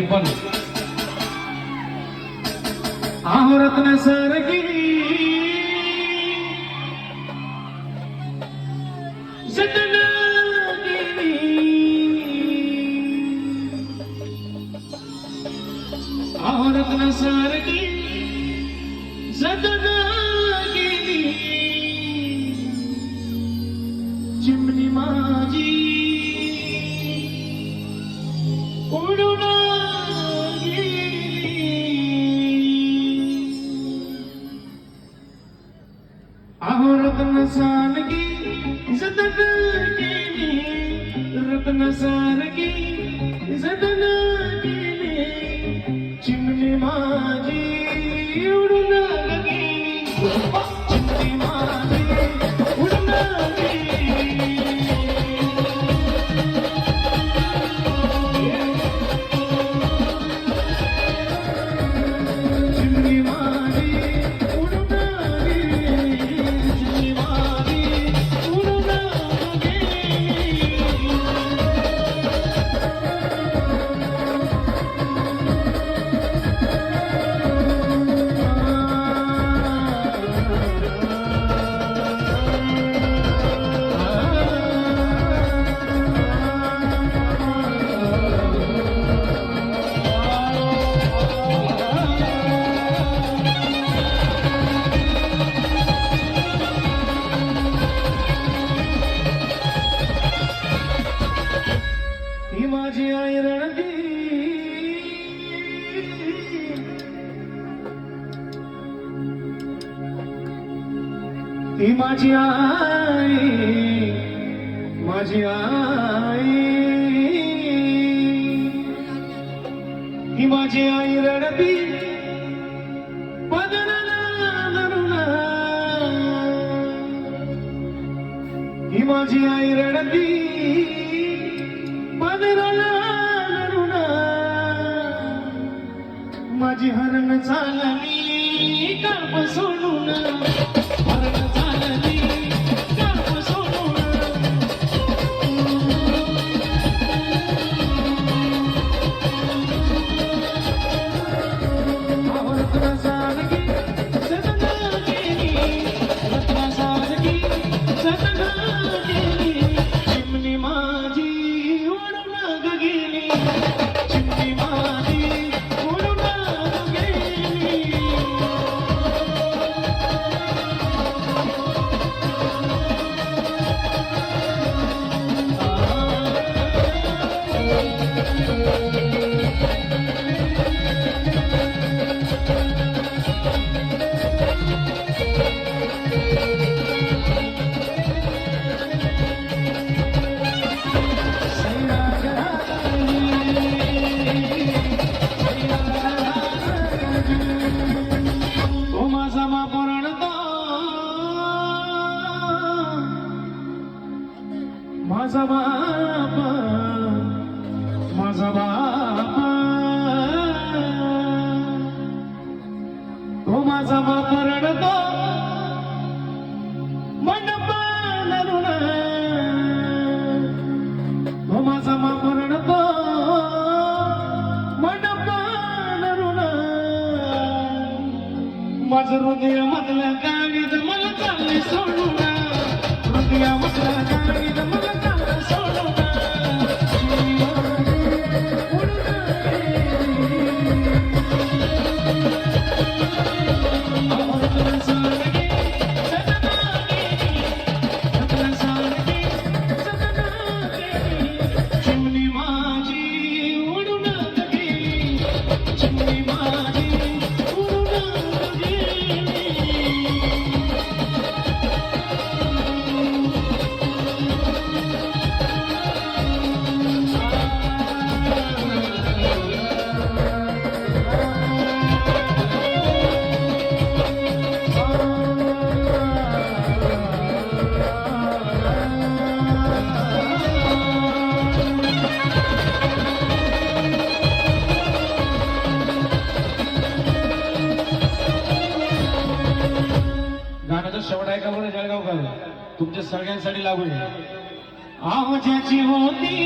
पण आहरत्न सारखी आहरत्न सारखी आसान की ती माझी आई माझी आई. ती माझी आई रडती ही माझी आई रडती माझी हरण चालली काप सोडून. माझा बाबा माझा बाबा. तुमच्या सगळ्यांसाठी लागू आहे. आवाजाची होती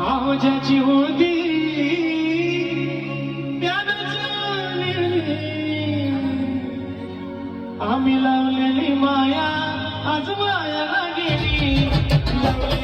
आवाजाची होती आम्ही लावलेली माया आज माया गेली